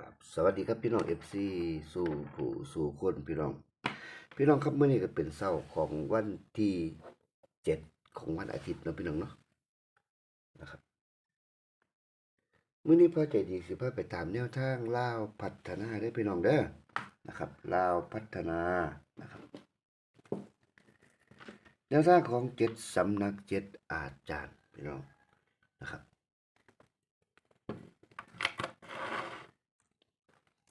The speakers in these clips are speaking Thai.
ครับสวัสดีครับพี่น้องเอฟซีสู่ผู้สู่คนพี่น้อง พี่น้องครับเมื่อนี้ก็เป็นเช้าของวันที่เจ็ดของวันอาทิตย์นะพี่น้องเนาะนะครับเมื่อนี้พ่อใจดีสิพาไปตามแนวทางลาวพัฒนาได้พี่น้องเด้อนะครับลาวพัฒนานะครับแนวทางของเจ็ดสำนักเจ็ดอาจารย์พี่น้องนะครับ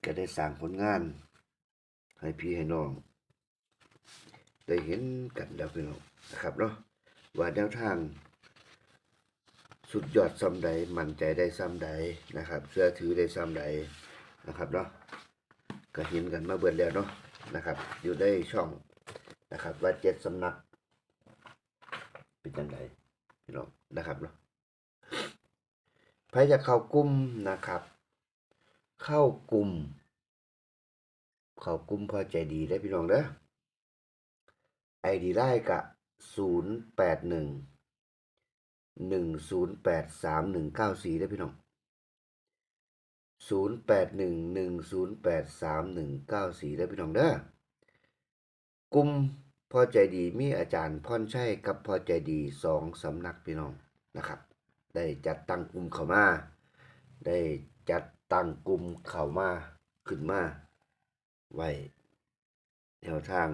ก็ได้สร้างผลงาน ให้พี่ให้น้อง ได้เห็นกันแล้วพี่น้องนะครับเนาะว่าแนวทาง สุดยอดซ้ำใดมั่นใจได้ซ้ำใดนะครับเสื้อถือได้ซ้ำใดนะครับเนาะก็เห็นกันมาเบิดแล้วเนาะนะครับ อยู่ได้ช่องนะครับ ว่าเจ็ดสำนักเป็นจังไดพี่น้องนะครับเนาะใครจะเข้ากลุ่มนะครับ เข้ากลุ่ม เข้ากลุ่มพอใจดีได้พี่น้องเด้อไอดีไล่กะศูนย์แปดหนึ่งหนึ่งศูนย์แปดสามหนึ่งเก้าสี่ได้พี่น้องศูนย์แปดหนึ่งหนึ่งศูนย์แปดสามหนึ่งเก้าสี่ได้พี่น้องเด้อกลุ่มพอใจดีมีอาจารย์พ่อนชัยกับพอใจดีสองสำนักพี่น้องนะครับ ได้จัดตั้งกลุ่มเข้ามา ได้จัด ตั้งกลุ่มเข้ามาขึ้นมาไว้แนวทาง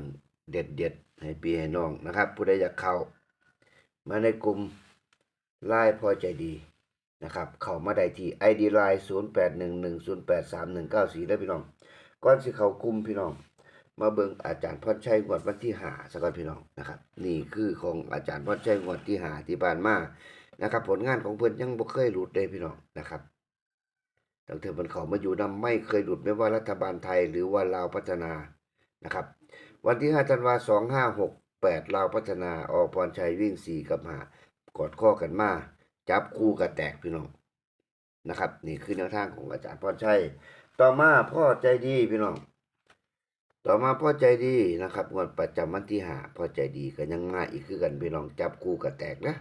เด็ดเด็ดๆให้พี่ให้น้องนะครับ ผู้ใดอยากเข้า มาในกลุ่มไล่พอใจดีนะครับ เข้ามาได้ที่ ID Line 0 8 1 1 0 8 3 1 9 4ได้พี่น้องก่อนสิเข้ากลุ่มพี่น้อง มาเบิงอาจารย์พรชัยงวดวันที่หาสกอนพี่น้องนะครับ นี่คือของอาจารย์พรชัยงวดที่หาที่ผ่านมานะครับ ผลงานของเพิ่อนยังบ่เคยหลุดเลยพี่น้องนะครับ ตั้งแต่มันเขามาอยู่นำไม่เคยหลุดไม่ว่ารัฐบาลไทยหรือว่าลาวพัฒนานะครับ วันที่ 5 ธันวาสองห้าหกแปดลาวพัฒนาอพรชัยวิ่งสี่กับหากอดข้อกันมาจับคู่กับแตกพี่น้องนะครับ นี่คือแนวทางของอาจารย์พรชัย ต่อมาพ่อใจดีพี่น้อง ต่อมาพ่อใจดีนะครับงวดประจำวันที่หาพ่อใจดีก็ยังง่ายอีกคือกันพี่น้องจับคู่กับแตกนะ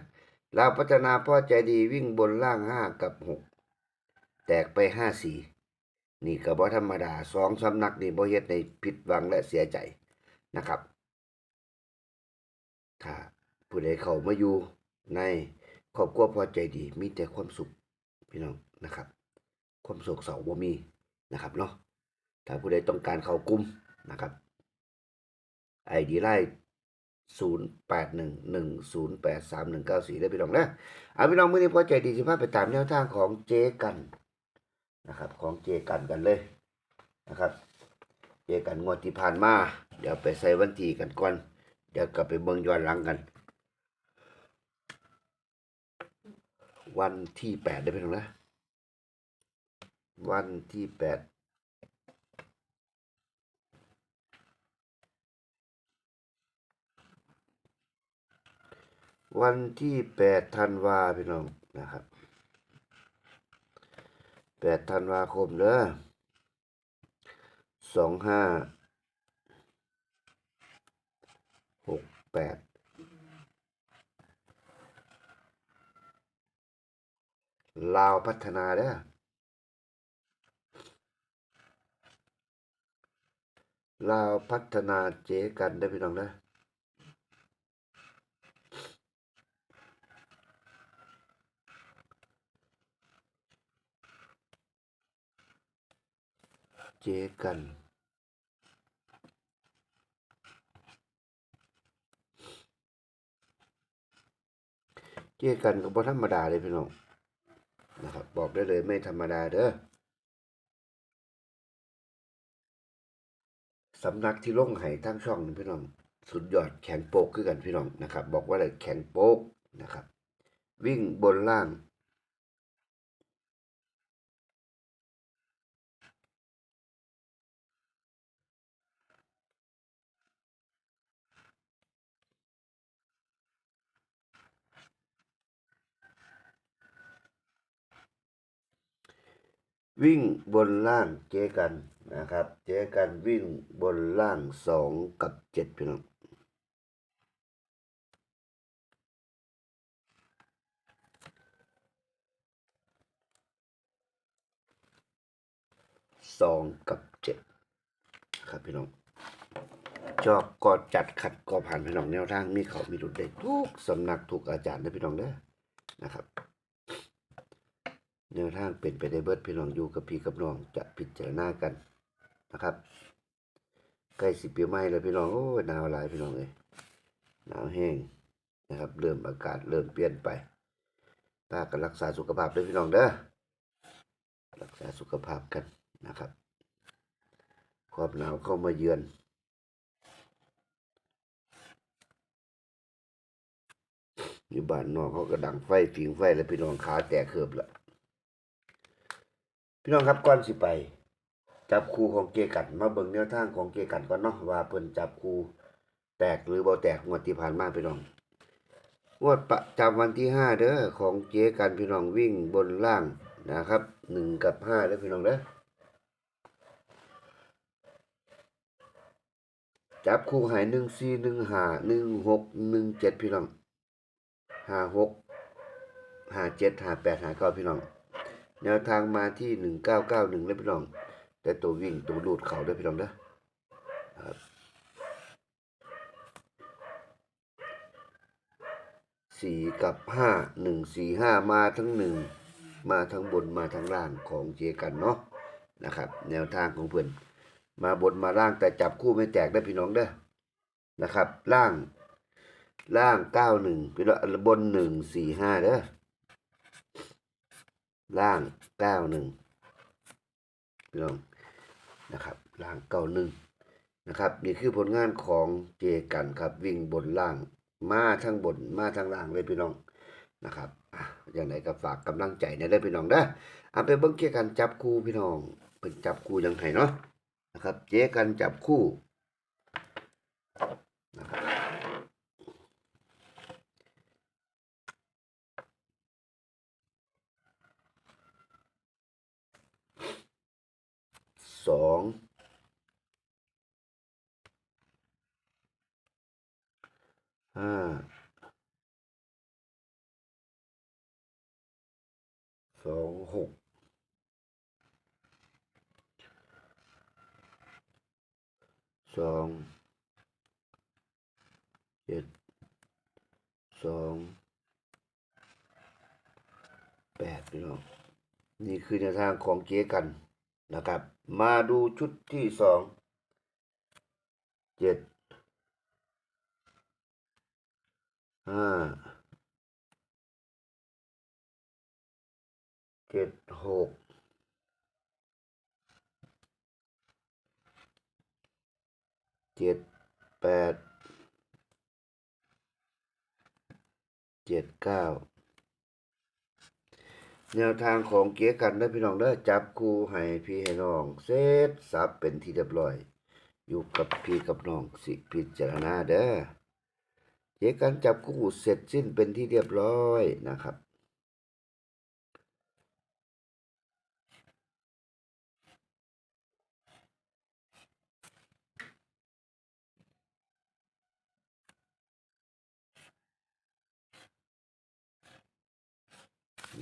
ลาวพัฒนาพ่อใจดีวิ่งบนล่างห้ากับหก แตกไปห้าสีนี่ก็บ่ธรรมดาสองสำนักนี่บ่เฮ็ดในผิดหวังและเสียใจนะครับ ถ้าผู้ใดเขามาอยู่ในครอบครัวพอใจดี มีแต่ความสุขพี่น้องนะครับ ความโศกเศร้าบ่มีนะครับเนาะถ้าผู้ใดต้องการเข้ากลุ่มนะครับไอดีไลน์ศูนย์แปดหนึ่งหนึ่งศูนย์แปดสามหนึ่งเก้าสี่ได้พี่น้องนะเอาพี่น้องเมื่อนี้พอใจดีสิพาไปตามแนวทางของเจกัน นะครับ ของเจกันกันเลยนะครับ เจกันงวดที่ผ่านมา เดี๋ยวไปใส่วันที่กันก่อน เดี๋ยวกลับไปเบิ่งย้อนหลังกัน วันที่แปดได้ไหมน้องนะวันที่แปดวันที่แปดธันวาพี่น้องนะครับ แปดธันวาคมเด้อสองห้าหกแปดลาวพัฒนาเด้อลาวพัฒนาเจกันได้พี่น้องเด้ เจกัน เจกันก็บ่ธรรมดาเลยพี่น้องนะครับ บอกได้เลยไม่ธรรมดาเด้อสำนักที่ล่งไห้ทั้งช่องนี่พี่น้องสุดยอดแข็งโป๊กคือกันพี่น้องนะครับ บอกว่าเลยแข็งโป๊กนะครับ วิ่งบนล่าง วิ่งบนล่างเจกันนะครับ เจกันวิ่งบนล่างสองกับเจ็ดพี่น้องสองกับเจ็ดครับพี่น้องชอบก็จัดขัดก็ผ่านพี่น้องแนวทางมีเขามีหลุดได้ทุกสำนักทุกอาจารย์นะพี่น้องเด้อนะครับ แนวทางเป็นไปได้เบิดพี่น้องอยู่กับพี่กับน้องจะพิจารณากันนะครับใกล้สิบปีใหม่แล้วพี่น้องโอ้หนาวหลายพี่น้องเอ้ยหนาวแห้งนะครับ เริ่มอากาศเริ่มเปลี่ยนไปตากันรักษาสุขภาพด้วยพี่น้องเด้อรักษาสุขภาพกันนะครับ ความหนาวเข้ามาเยือนอยู่บ้านนอกเขาก็ดังไฟผิงไฟแล้วพี่น้องขาแตกเคือบละ พี่น้องครับก่อนสิไป จับคู่ของเกกันมาเบิ่งแนวทางของเกกันก่อนเนาะว่าเพิ่นจับคู่แตกหรือบ่แตกงวดที่ผ่านมาพี่น้องงวดประจำวันที่ห้าเด้อของเจกันพี่น้องวิ่งบนล่างนะครับหนึ่งกับห้าเด้อพี่น้องเด้อจับคู่หายหนึ่งสี่หนึ่งห้าหนึ่งหกหนึ่งเจ็ดพี่น้องห้าหกห้าเจ็ดห้าแปดห้าเก้าพี่น้อง แนวทางมาที่หนึ่งเก้าเก้าหนึ่งแล้วพี่น้อง แต่ตัววิ่งตัวดูดเขาด้วยพี่น้องเด้อครับสี่กับห้าหนึ่งสี่ห้ามาทั้งหนึ่งมาทั้งบนมาทั้งล่างของเจกันเนาะนะครับ แนวทางของเพื่อนมาบนมาล่างแต่จับคู่ไม่แตกได้พี่น้องเด้อนะครับ ล่าง ล่างเก้าหนึ่งพี่น้องบนหนึ่งสี่ห้าเด้อ ล่างเก้าหนึ่งพี่น้องนะครับล่างเก้าหนึ่งนะครับนี่คือผลงานของเจกันครับวิ่งบนล่าง มาทั้งบนมาทั้งล่างเลยพี่น้องนะครับอะอย่างไรก็ฝากกำลังใจในได้อพี่น้องเด้อเอาไปเบิ้งเจกันจับคู่พี่น้องเป็นจับคู่ยังไงเนาะนะครับ เจกันจับคู่นะครับสอง ห้าสองหกสองเจ็ดสองแปดพี่น้องนี่คือแนวทางของเจ๊กันนะครับ มาดูชุดที่สองเจ็ด ห้าเจ็ดหกเจ็ดแปดเจ็ดเก้าแนวทางของเกียกันได้พี่น้องเด้อจับคูให้พี่ให้น้องเซตสับเป็นที่เรียบร้อย อยู่กับพี่กับน้องสิพิจารณาเด้อ เกียกันจับคู่เสร็จสิ้นเป็นที่เรียบร้อยนะครับ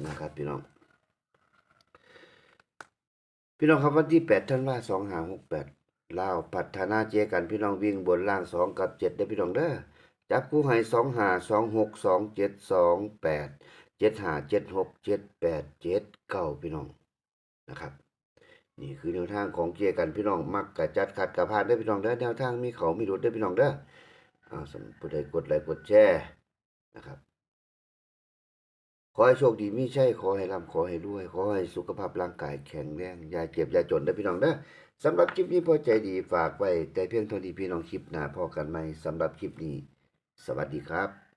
นะครับพี่น้อง พี่น้องครับวันที่แปดธันวาสองหาหกแปดลาวพัฒนาเจกันพี่น้องวิ่งบนล่างสองกับเจ็ดได้พี่น้องเด้อ จับคู่ให้สองหาสองหกสองเจ็ดสองแปดเจ็ดหาเจ็ดหกเจ็ดแปดเจ็ดเก้าพี่น้องนะครับ นี่คือแนวทางของเจกันพี่น้องมักกะจัดขัดกะพานได้พี่น้องเด้อแนวทางมีเขามีรุดได้พี่น้องเด้ออ่าสำหรับผู้ใดกดไลค์กดแชร์นะครับขอให้โชคดีมีใช่ขอให้ร่ำขอให้รวย ขอให้สุขภาพร่างกายแข็งแรงอย่าเจ็บอย่าจนเด้พี่น้องเด้อสำหรับคลิปนี้พอใจดีฝากไว้ แต่เพียงเท่านี้พี่น้องคลิปหน้าพอกันไหมสำหรับคลิปนี้ สวัสดีครับ